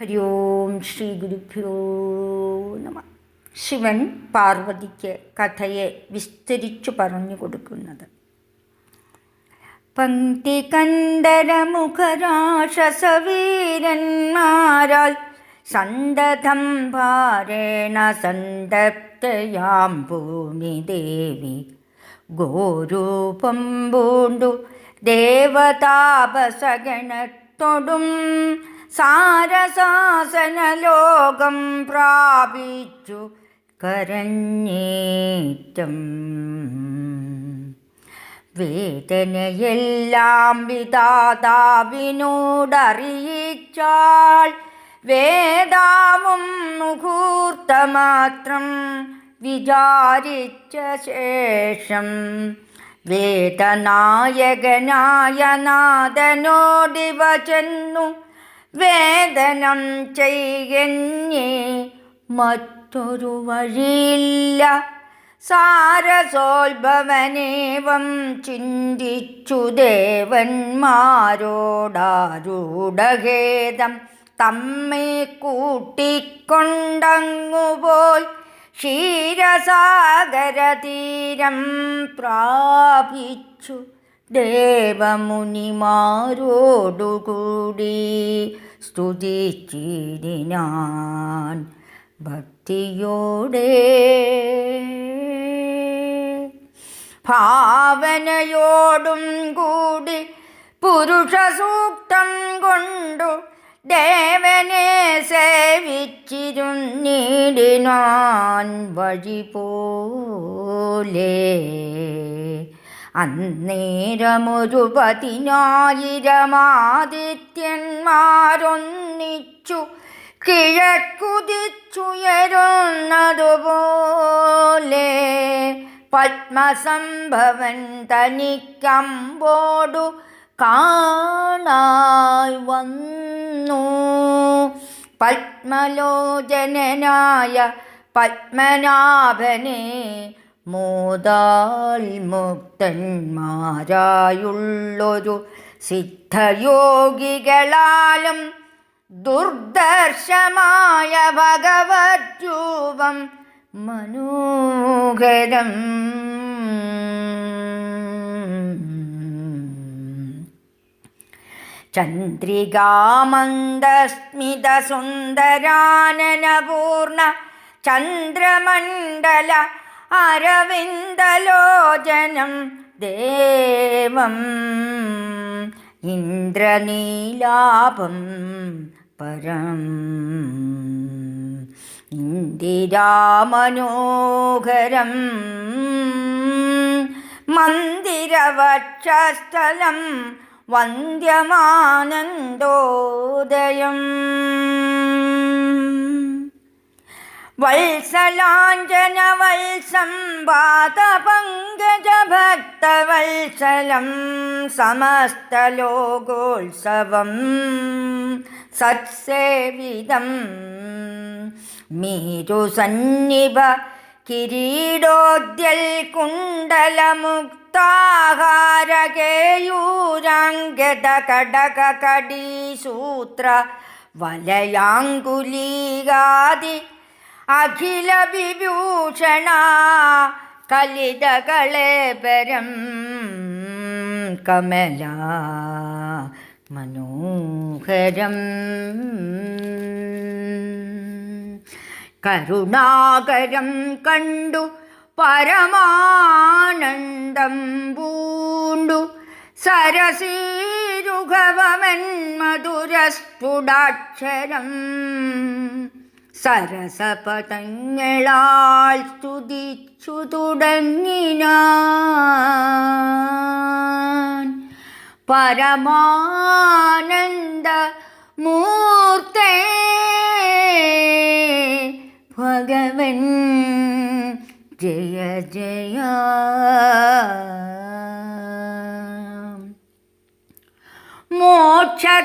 ഹരി ഓം ശ്രീ ഗുരുഭ്യോ നമ ശിവൻ പാർവതിക്ക് കഥയെ വിസ്തരിച്ചു പറഞ്ഞു കൊടുക്കുന്നത്. പങ്ക്തി കണ്ടരമുഖരാശസവീരന്മാരാൽ സന്തതം ഭാരേണ സന്തപ്തയാം ഭൂമി ദേവി. ഗോരൂപം പൂണ്ടു ദേവതാപസഗണത്തൊടും സാരസാസനലോകം പ്രാപിച്ചു കരഞ്ഞേറ്റം. വേദനയെല്ലാം വിതാതാവിനോടറിയിച്ചാൽ വേദാവും മുഹൂർത്തമാത്രം വിചാരിച്ച ശേഷം വേദനായകനായ നാഥനോടിവ ചെന്നു വേദനം ചെയ്യഞ്ഞേ മറ്റൊരു വഴിയില്ല. സാരസോത്ഭവനേവം ചിന്തിച്ചു ദേവന്മാരോടാരൂഢഖേദം തമ്മെ കൂട്ടിക്കൊണ്ടങ്ങുപോയി ക്ഷീരസാഗരതീരം പ്രാപിച്ചു ദേവമുനിമാരോടുകൂടി. സ്തുതിച്ചിരിനാൻ ഭക്തിയോടെ. ഭാവനയോടും കൂടി പുരുഷസൂക്തം കൊണ്ടു ദേവനെ സേവിച്ചിരുന്നിടിനാൻ വഴി പോലെ അന്നേരമൊരു പതിനായിരമാദിത്യന്മാരൊന്നിച്ചു കിഴക്കുതിച്ചുയരുന്നതുപോലെ പത്മസംഭവൻ തനിക്കമ്പോടു കാണായി വന്നു. പത്മലോചനനായ പത്മനാഭനെ മോദാൽ മുക്തന്മാരായുള്ളൊരു സിദ്ധയോഗികളാലും ദുർദർശമായ ഭഗവത് രൂപം മനോഹരം. ചന്ദ്രികാമന്ദസ്മിതസുന്ദരാനനപൂർണ ചന്ദ്രമണ്ഡല അരവിന്ദലോചനം ദേവം ഇന്ദ്രനീലാഭം പരം. ഇന്ദിരാമനോഹരം മന്ദിരവക്ഷസ്ഥലം വന്ദ്യമാനന്ദോദയം വത്സലാഞ്ജനവത്സം പാതപങ്കജഭക്തവത്സലം സമസ്തലോകോത്സവം സത്സേവിതം മീരുസന്നിഭ കിരീടോദ്യൽ കുണ്ടലമുക്താഹാരകേയൂരാംഗത കടക കടീസൂത്ര വലയാങ്കുലീകാതി അഖില വിഭൂഷണ കലിതകളേപരം കമല മനോഹരം. കരുണാകരം കണ്ടു പരമാനന്ദം പൂണ്ടു. സരസീരുഘവമൻ മധുരസ്ഫുടാക്ഷരം സരസപദങ്ങളാൽ സ്തുതിച്ചു തുടങ്ങിനാൻ. പരമാനന്ദ മൂർത്തേ ഭഗവൻ ജയ ജയ.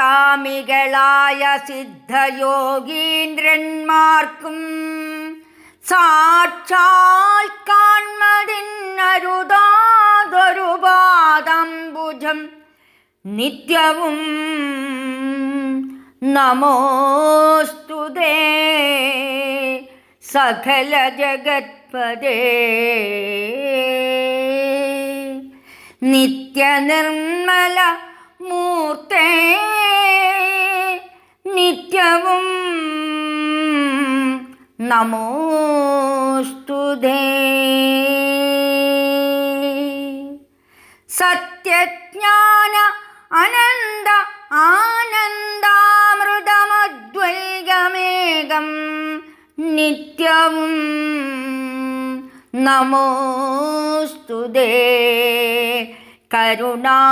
മോക്ഷകാമികളായ സിദ്ധയോഗീന്ദ്രന്മാർക്കും സാക്ഷാൽ കാൺമതിന്നരുതാതൊരു പാദംബുജം നിത്യവും നമോസ്തുതേ സകല ജഗത്പദേ നിത്യനിർമ്മല മൂർത്തേ നിത്യവും നമോസ്തുതേ സത്യജ്ഞാന അനന്ത ആനന്ദാമൃതമദ്വൈകമേകം നിത്യവും നമോസ്തുതേ കരുണാജലനിധി.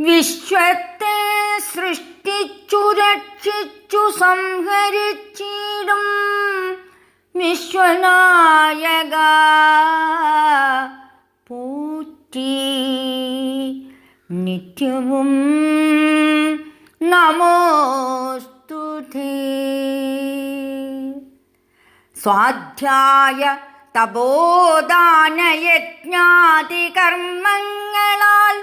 വിശ്വത്തെ സൃഷ്ടിച്ചു രക്ഷിച്ചു സംഹരിച്ചിടും വിശ്വനായക പൂറ്റി. നിത്യവും നമോസ്തുതേ സ്വാധ്യായ തപോദാനയജ്ഞാതി കർമ്മങ്ങളാൽ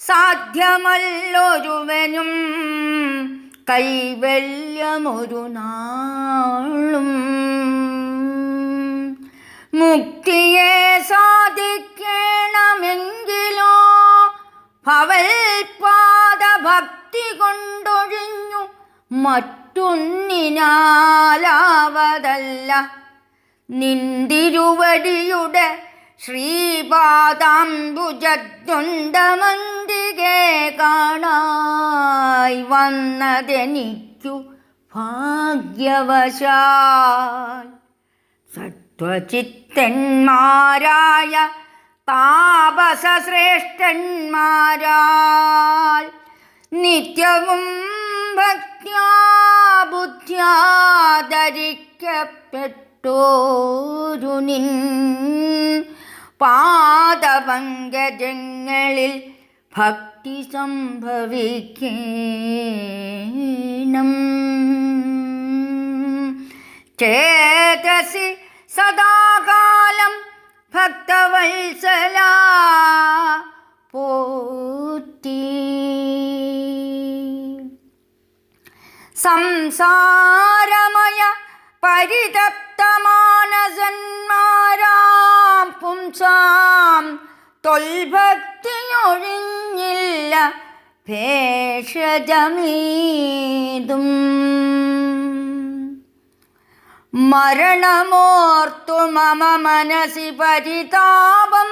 സാധ്യമല്ലൊരുവനും കൈവല്യമൊരു നാളും. മുക്തിയെ സാധിക്കണമെങ്കിലോ ഭവൽപാദ ഭക്തി കൊണ്ടൊഴിഞ്ഞു മറ്റൊന്നിനാലാവതല്ല. നിന്തിരുവടിയുടെ ശ്രീപാദാംബുജദ്വന്ദ്മന്തികെ കാണായി വന്നതെനിക്കു ഭാഗ്യവശാൽ. സത്വചിത്തന്മാരായ താപസശ്രേഷ്ഠന്മാരാൽ നിത്യവും ബുദ്ധ്യാധരിക്കപ്പെട്ടോരു നിൻ പാദപങ്കജങ്ങളിൽ ഭക്തി സംഭവിക്കണം. ചേതസി സദാകാലം ഭക്തവത്സല പോറ്റി. സംസാരമയ പരിതപ്തമാനസന്മാരാം പുംസാം. തൊൽഭക്തിയൊഴിഞ്ഞില്ല ഭേഷജമീതും. മരണമോർത്തു മമ മനസി പരിതാപം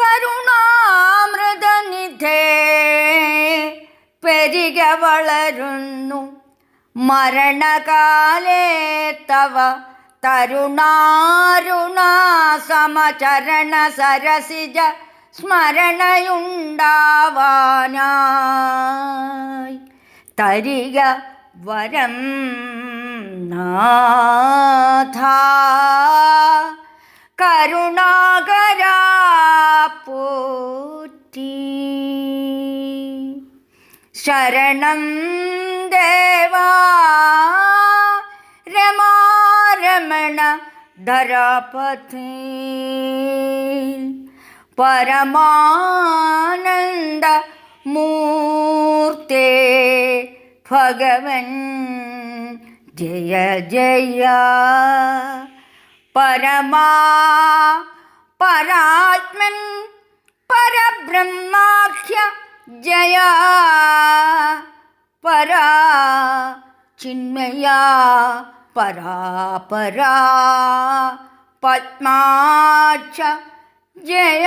കരുണാമൃതനിധേ. പെരിക വളരുന്നു മരണകാലേ തവ തരുണാരുണാസമചരണ സരസിജ സ്മരണയുണ്ടാവാനായി. തരിക വരം നാഥ. കരുണാകരാ പോറ്റി. ശരണം ദേവാ ധരാപഥി പരമാനന്ദ മൂർത്തേ ഭഗവൻ ജയ ജയ. പരമാ പരാത്മൻ പരബ്രഹ്മാഖ്യ ജയ. പരാ ചിന്മയാ പരാ പരാ. പത്മാക്ഷ ജയ.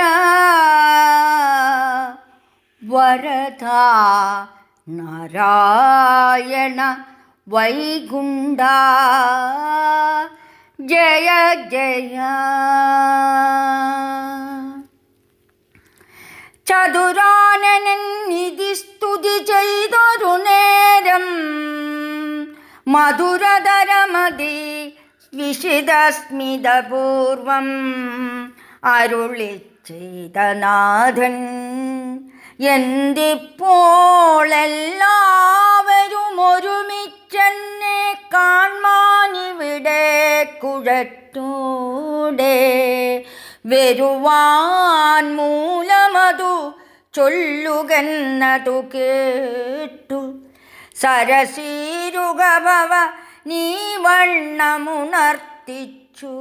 വരദ നാരായണ വൈകുണ്ട ജയ ജയ. ചതുരാനനൻ നിധി സ്തുതി ചെയ്തൊരു നേരം. മധുരതരമതി വിഷിതസ്മിതപൂർവം അരുളി ചെയ്തനാഥൻ എന്തിപ്പോളെല്ലാവരും ഒരുമിച്ചെന്നെ കാൺമാനിവിടെ കുഴറ്റൂടെ. വരുവാൻ മൂലമതു ചൊല്ലുകന്നതു കേട്ടു. സരസീരുഗഭവ നീ വണ്ണമുണർത്തിച്ചു.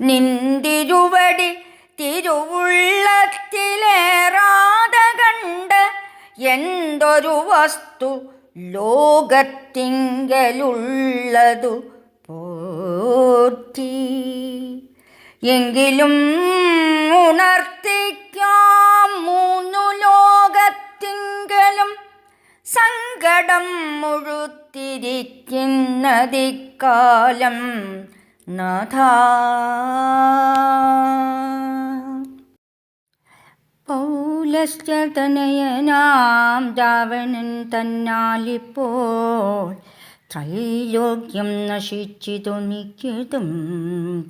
നിന്തിരുവടി തിരുവുള്ളത്തിലേറാതെ കണ്ട് എന്തൊരു വസ്തു ലോകത്തിങ്കലുള്ളതു പോറ്റി. എങ്കിലും ഉണർത്തിക്കാം മൂന്നു ലോകത്തിങ്കലും. സങ്കടം മുഴുത്തിരിക്കുന്നതിക്കാലം. നാഥ. പൗലശ്ചതനയനാം രാവണൻ തന്നാലിപ്പോൾ ത്രൈലോക്യം നശിച്ചിതു നിക്കതും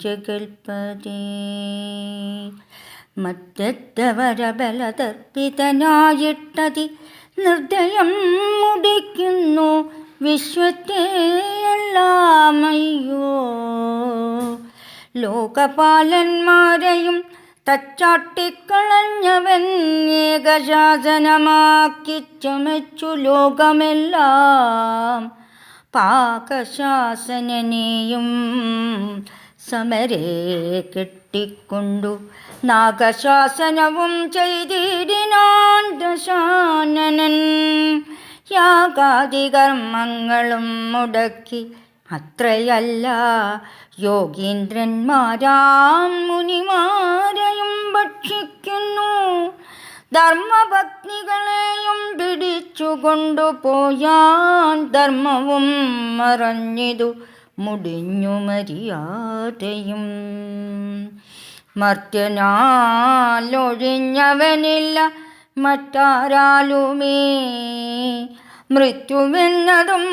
ജഗൽപതേ. മറ്റവരബലതർപ്പിതനായിട്ടതി നിർദ്ദയം മുടിക്കുന്നു വിശ്വത്തെ എല്ലാമയ്യോ ലോകപാലന്മാരെയും തച്ചാട്ടിക്കളഞ്ഞവൻ ഏകശാസനമാക്കി ചുമച്ചു ലോകമെല്ലാം. പാകശാസനനെയും സമരേ കെട്ടിക്കൊണ്ടു. നാഗശാസനവും ചെയ്തിടിനാൻ ദശാനനൻ. യാഗാദികർമ്മങ്ങളും മുടക്കി. അത്രയല്ല യോഗീന്ദ്രന്മാരാം മുനിമാരെയും ഭക്ഷിക്കുന്നു. ധർമ്മപത്നികളെയും പിടിച്ചുകൊണ്ടു പോയാൻ ധർമ്മവും മറഞ്ഞിതു മുടിഞ്ഞു മര്യാദയും മർത്യനാലൊഴിഞ്ഞവനില്ല മറ്റാരാലുമേ. മൃത്യുവെന്നതും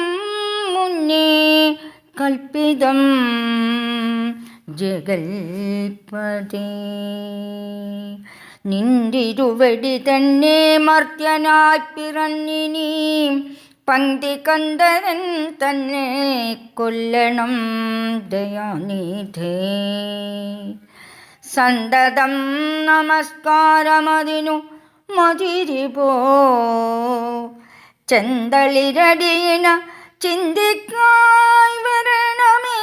മുന്നേ കൽപ്പിതം ജഗൽപതേ. നിന്തിരുവടി തന്നെ മർത്യനായി പിറന്നിനി. പന്തി കന്ദരൻ തന്നെ കൊല്ലണം ദയാനിധേ. സന്തതം നമസ്കാരമതിനു മതിരിപോ ചെന്തളിരടിയിന ചിന്തിക്കായി വരണമേ.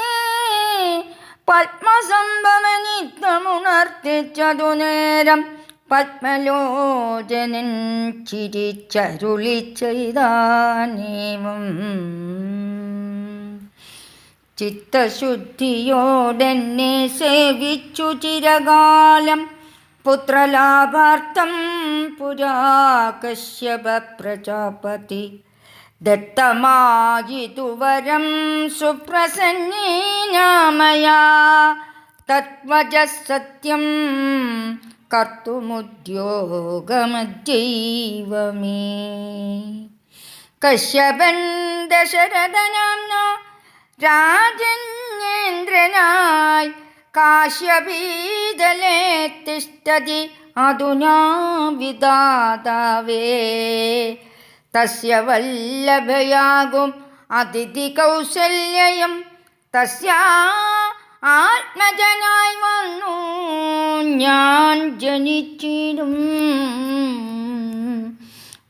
പത്മസംഭവനിത്തമുണർത്തിച്ചതു നേരം പത്മലോചനൻ ചിരിച്ചരുളി ചെയ്താനേവം. ചിത്തശുദ്ധിയോടെന്നെ സേവിച്ചു ചിരകാലം പുത്രലാഭാർത്ഥം പുരാ കശ്യപ പ്രജാപതി. ദത്തമായിതുവരം സുപ്രസന്നീനാമയാ. തത്വജ സത്യം കർത്തുമുദ്യോഗമദ്യൈവ മേ കശ്യപൻ ദശരഥനാം രാജന്യേന്ദ്രനായി കാശ്യപീതലേ തിഷ്ടതി അധുനാ വിദാതാവേ തസ്യ വല്ലഭയാകും അതിഥി കൗസല്യം തസ്യ ഞാൻ ജനിച്ചിടും.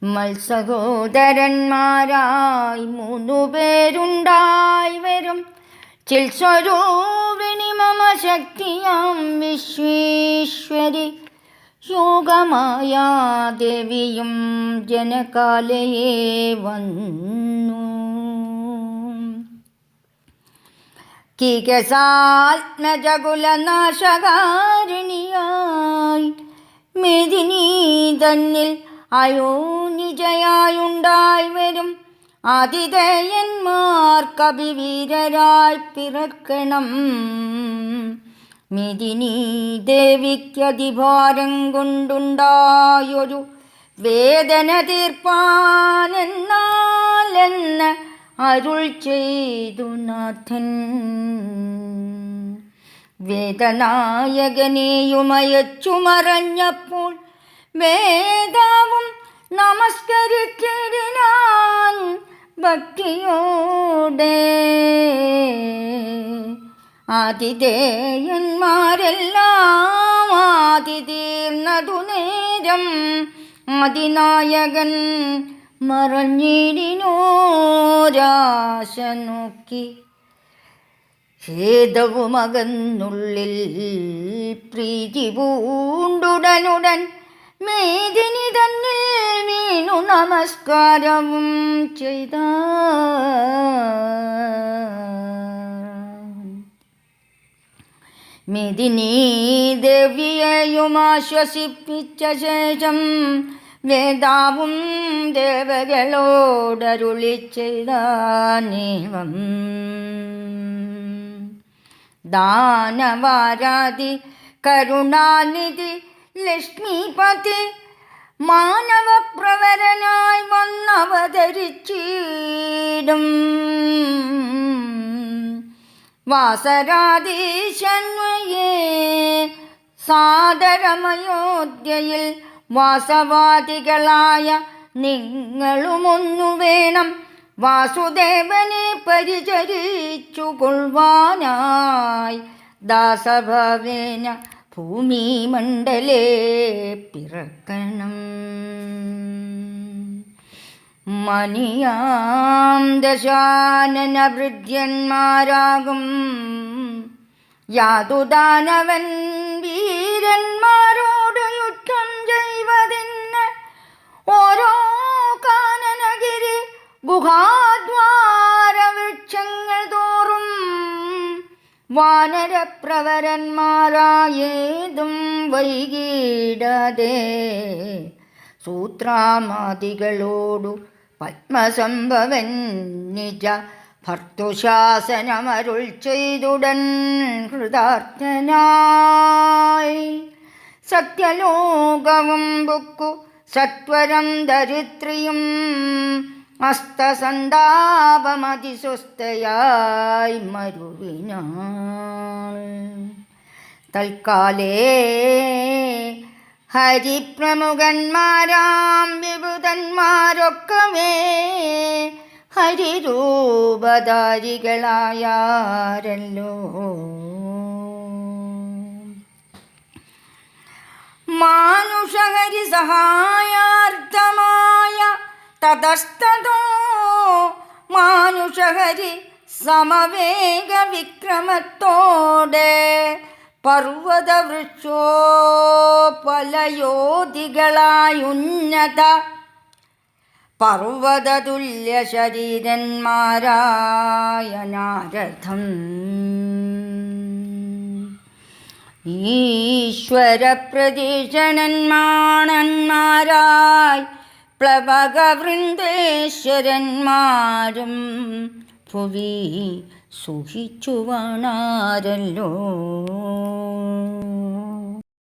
മത്സഹോദരന്മാരായി മൂന്നു പേരുണ്ടായി വരും. ചിൽസ്വരൂപിണി മമ ശക്തിയാം വിശ്വേശ്വരി. യോഗമായ ദേവിയും ജനകാലയെ വന്നു. കികസാത്മജകുലനാശകാരിണിയായി മെതിനി തന്നിൽ അയോനിജയായുണ്ടായി വരും. ആതിഥേയന്മാർ കവിവീരരായി പിറക്കണം. മിതിനി ദേവിക്കതിഭാരം കൊണ്ടുണ്ടായൊരു വേദന തീർപ്പാനെന്നാലെന്ന് അരുൾ ചെയ്തു നാഥൻ. വേദനായകനെയുമയച്ചു മറഞ്ഞപ്പോൾ വേദാവും നമസ്കരിച്ചിരുന്നാൻ ഭക്തിയോടെ. ആതിഥേയന്മാരെല്ലാം ആതിഥീർന്നതു നേരം അതിനായകൻ മറഞ്ഞിടിനോരാശ നോക്കി ഖേദവുമകന്നുള്ളിൽ പ്രീതി പൂണ്ടുടനുടൻ മേദിനി തന്നിൽ വീണു നമസ്കാരവും ചെയ്ത. മിഥിനീ ദേവിയെയും ആശ്വസിപ്പിച്ച ശേഷം വേദാവും ദേവകളോടരുളി ചെയ്താനേവം ദാനവാരാതി കരുണാനിധി ലക്ഷ്മിപതി മാനവപ്രവരനായി വന്നവതരിച്ചിടും. വാസരാധീശന്വയേ സാദരമയോധ്യയിൽ വാസവാദികളായ നിങ്ങളുമൊന്നു വേണം വാസുദേവനെ പരിചരിച്ചു കൊള്ളുവാനായി ദാസഭാവേന ഭൂമി മണ്ഡലേ പിറക്കണം. മണിയാം ദശാനന വൃദ്ധ്യന്മാരാകും യാതുദാനവൻ വീരന്മാരോട് ഗുഹാദ്വാര വൃക്ഷങ്ങൾ തോറും വാനരപ്രവരന്മാരായേതും വൈകിടാതെ. സൂത്രാമാദികളോടു പത്മസംഭവൻ നിജ ഭർത്തുശാസനമരുൾ ചെയ്തുടൻ ഹൃദാർത്ഥനായി സത്യലോകവും ബുക്കു സത്വരം ദരിദ്രിയും അസ്തസന്താപമതിസുസ്ഥയായി മരുവിനാൾ. തൽക്കാലേ ഹരിപ്രമുഖന്മാരാം വിഭുതന്മാരൊക്കവേ ഹരിരൂപധാരികളായാരല്ലോ. മാനുഷഹരി സഹായാർത്ഥമായ തതസ്തോ മാനുഷഹരി സമവേഗ വിക്രമത്തോടെ പർവത വൃക്ഷോപലയോധികളായുന്നത പർവതതുല്യ ശരീരന്മാരായ നാരഥം ഈശ്വരപ്രതീക്ഷണന്മാണന്മാരായി പ്ലവകവൃന്ദേശ്വരന്മാരും ഭുവി സുഖിച്ചു വണാരല്ലോ